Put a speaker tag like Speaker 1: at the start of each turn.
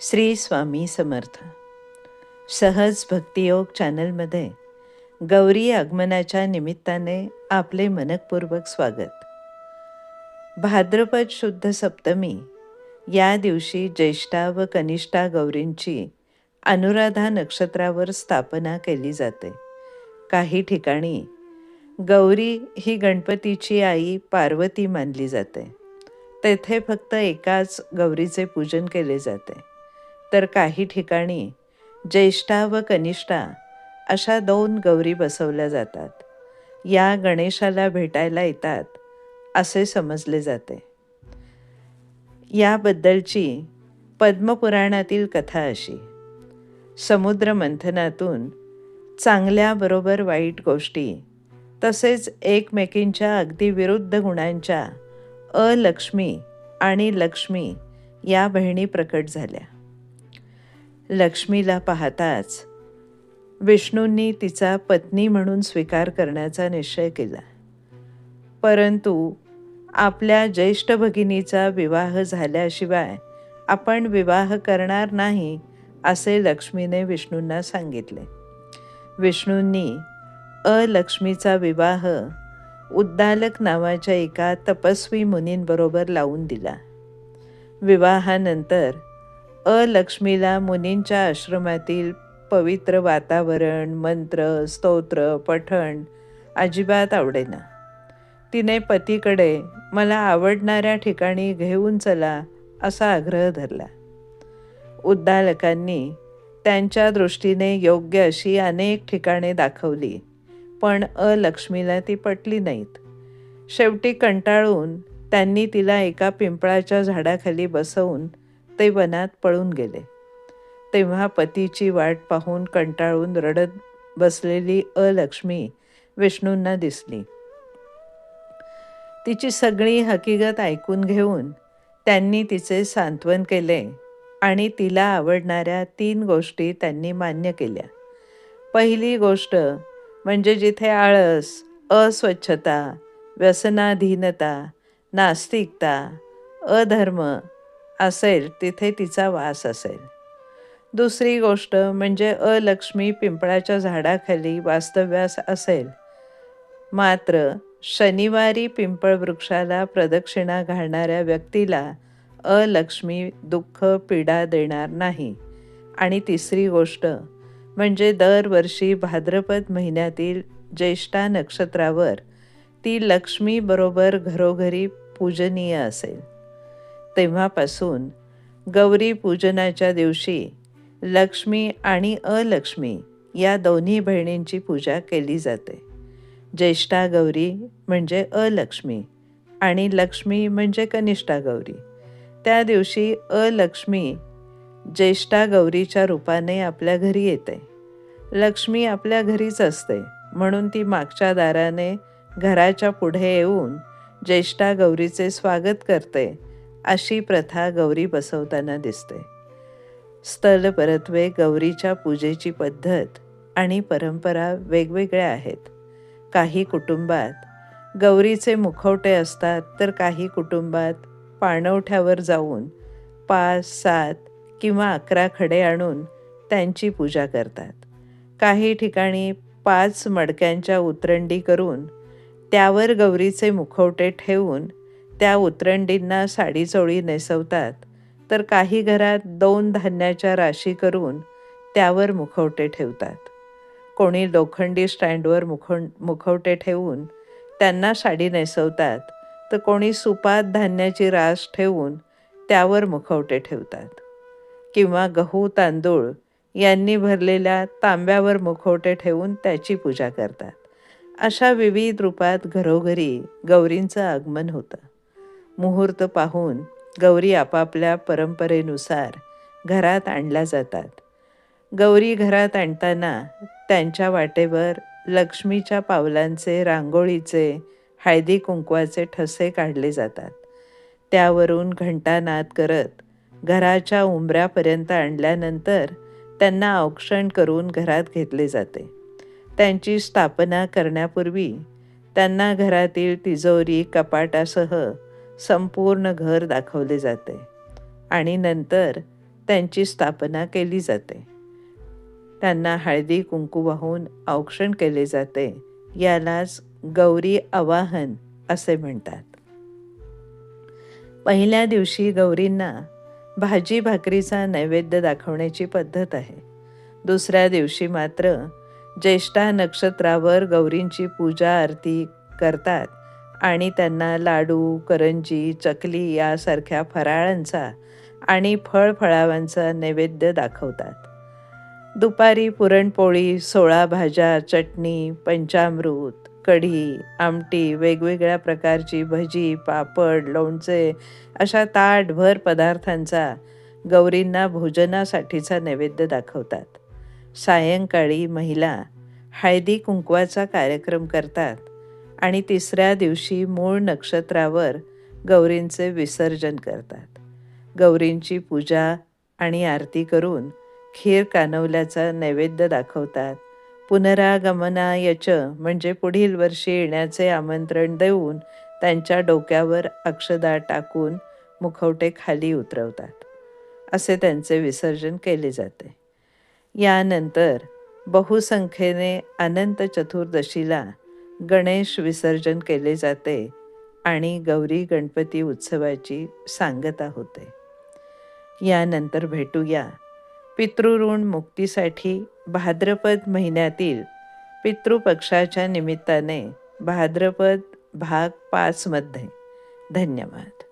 Speaker 1: श्री स्वामी समर्थ. सहज भक्तियोग चॅनलमध्ये गौरी आगमनाच्या निमित्ताने आपले मनपूर्वक स्वागत. भाद्रपद शुद्ध सप्तमी या दिवशी ज्येष्ठा व कनिष्ठा गौरींची अनुराधा नक्षत्रावर स्थापना केली जाते. काही ठिकाणी गौरी ही गणपतीची आई पार्वती मानली जाते. तेथे फक्त एकाच गौरीचे पूजन केले जाते. तर काही ठिकाणी ज्येष्ठा व कनिष्ठा अशा दोन गौरी बसवल्या जातात. या गणेशाला भेटायला येतात असे समजले जाते. याबद्दलची पद्मपुराणातील कथा अशी. समुद्र मंथनातून चांगल्याबरोबर वाईट गोष्टी तसेच एकमेकींच्या अगदी विरुद्ध गुणांच्या अलक्ष्मी आणि लक्ष्मी या बहिणी प्रकट झाल्या. लक्ष्मीला पाहताच विष्णूंनी तिचा पत्नी म्हणून स्वीकार करण्याचा निश्चय केला. परंतु आपल्या ज्येष्ठ भगिनीचा विवाह झाल्याशिवाय आपण विवाह करणार नाही असे लक्ष्मीने विष्णूंना सांगितले. विष्णूंनी अलक्ष्मीचा विवाह उद्दालक नावाच्या एका तपस्वी मुनींबरोबर लावून दिला. विवाहानंतर अलक्ष्मीला मुनींच्या आश्रमातील पवित्र वातावरण मंत्र स्तोत्र पठण अजिबात आवडेना. तिने पतीकडे मला आवडणाऱ्या ठिकाणी घेऊन चला असा आग्रह धरला. उद्दालकांनी त्यांच्या दृष्टीने योग्य अशी अनेक ठिकाणे दाखवली पण अलक्ष्मीला ती पटली नाहीत. शेवटी कंटाळून त्यांनी तिला एका पिंपळाच्या झाडाखाली बसवून ते वनात पळून गेले. तेव्हा पतीची वाट पाहून कंटाळून रडत बसलेली अलक्ष्मी विष्णूंना दिसली. तिची सगळी हकीकत ऐकून घेऊन त्यांनी तिचे सांत्वन केले आणि तिला आवडणाऱ्या तीन गोष्टी त्यांनी मान्य केल्या. पहिली गोष्ट म्हणजे जिथे आळस अस्वच्छता व्यसनाधीनता नास्तिकता अधर्म असेल तिथे तिचा वास असेल. दुसरी गोष्ट म्हणजे अलक्ष्मी पिंपळाच्या झाडाखाली वास्तव्यास असेल. मात्र शनिवारी पिंपळ वृक्षाला प्रदक्षिणा घालणाऱ्या व्यक्तीला अलक्ष्मी दुःख पीडा देणार नाही. आणि तिसरी गोष्ट म्हणजे दरवर्षी भाद्रपद महिन्यातील ज्येष्ठा नक्षत्रावर ती लक्ष्मीबरोबर घरोघरी पूजनीय असेल. तेव्हापासून गौरी पूजनाच्या दिवशी लक्ष्मी आणि अलक्ष्मी या दोन्ही बहिणींची पूजा केली जाते. ज्येष्ठा गौरी म्हणजे अलक्ष्मी आणि लक्ष्मी म्हणजे कनिष्ठा गौरी. त्या दिवशी अलक्ष्मी ज्येष्ठा गौरीच्या रूपाने आपल्या घरी येते. लक्ष्मी आपल्या घरीच असते म्हणून ती मागच्या दाराने घराच्या पुढे येऊन ज्येष्ठा गौरीचे स्वागत करते अशी प्रथा गौरी बसवताना दिसते. स्थल परत्वे गौरीच्या पूजेची पद्धत आणि परंपरा वेगवेगळ्या आहेत. काही कुटुंबात गौरीचे मुखवटे असतात तर काही कुटुंबात पाणवठ्यावर जाऊन पाच सात किंवा अकरा खडे आणून त्यांची पूजा करतात. काही ठिकाणी पाच मडक्यांच्या उतरंडी करून त्यावर गौरीचे मुखवटे ठेवून त्या उतरंडींना साडीचोळी नेसवतात. तर काही घरात दोन धान्याच्या राशी करून त्यावर मुखवटे ठेवतात. कोणी लोखंडी स्टँडवर मुख मुखवटे ठेवून त्यांना साडी नेसवतात. तर कोणी सुपात धान्याची रास ठेवून त्यावर मुखवटे ठेवतात. किंवा गहू तांदूळ यांनी भरलेल्या तांब्यावर मुखवटे ठेवून त्याची पूजा करतात. अशा विविध रूपात घरोघरी गौरींचं आगमन होतं. मुहूर्त पाहून गौरी आपापल्या परंपरेनुसार घरात आणल्या जातात. गौरी घरात आणताना त्यांच्या वाटेवर लक्ष्मीच्या पावलांचे रांगोळीचे हळदी कुंकवाचे ठसे काढले जातात. त्यावरून घंटानाद करत घराच्या उंबऱ्यापर्यंत आणल्यानंतर त्यांना औक्षण करून घरात घेतले जाते. त्यांची स्थापना करण्यापूर्वी त्यांना घरातील तिजोरी कपाटासह संपूर्ण घर दाखवले जाते आणि नंतर त्यांची स्थापना केली जाते. त्यांना हळदी कुंकू वाहून औक्षण केले जाते यालाच गौरी आवाहन असे म्हणतात. पहिल्या दिवशी गौरींना भाजी भाकरीचा नैवेद्य दाखवण्याची पद्धत आहे. दुसऱ्या दिवशी मात्र ज्येष्ठा नक्षत्रावर गौरींची पूजा आरती करतात आणि त्यांना लाडू करंजी चकली यासारख्या फराळांचा आणि फळफळावांचा नैवेद्य दाखवतात. दुपारी पुरणपोळी सोळा भाज्या चटणी पंचामृत कढी आमटी वेगवेगळ्या प्रकारची भजी पापड लोणचे अशा ताटभर पदार्थांचा गौरींना भोजनासाठीचा नैवेद्य दाखवतात. सायंकाळी महिला हळदी कुंकवाचा कार्यक्रम करतात. आणि तिसऱ्या दिवशी मूळ नक्षत्रावर गौरींचे विसर्जन करतात. गौरींची पूजा आणि आरती करून खीर कानवल्याचा नैवेद्य दाखवतात. पुनरागमनायच म्हणजे पुढील वर्षी येण्याचे आमंत्रण देऊन त्यांच्या डोक्यावर अक्षदा टाकून मुखवटे खाली उतरवतात. असे त्यांचे विसर्जन केले जाते. यानंतर बहुसंख्येने अनंत चतुर्दशीला गणेश विसर्जन केले जाते आणि गौरी गणपती उत्सवाची सांगता होते. यानंतर भेटूया. पितृऋण मुक्तीसाठी भाद्रपद महिन्यातील पितृपक्षाच्या निमित्ताने भाद्रपद भाग पाचमध्ये धन्यवाद.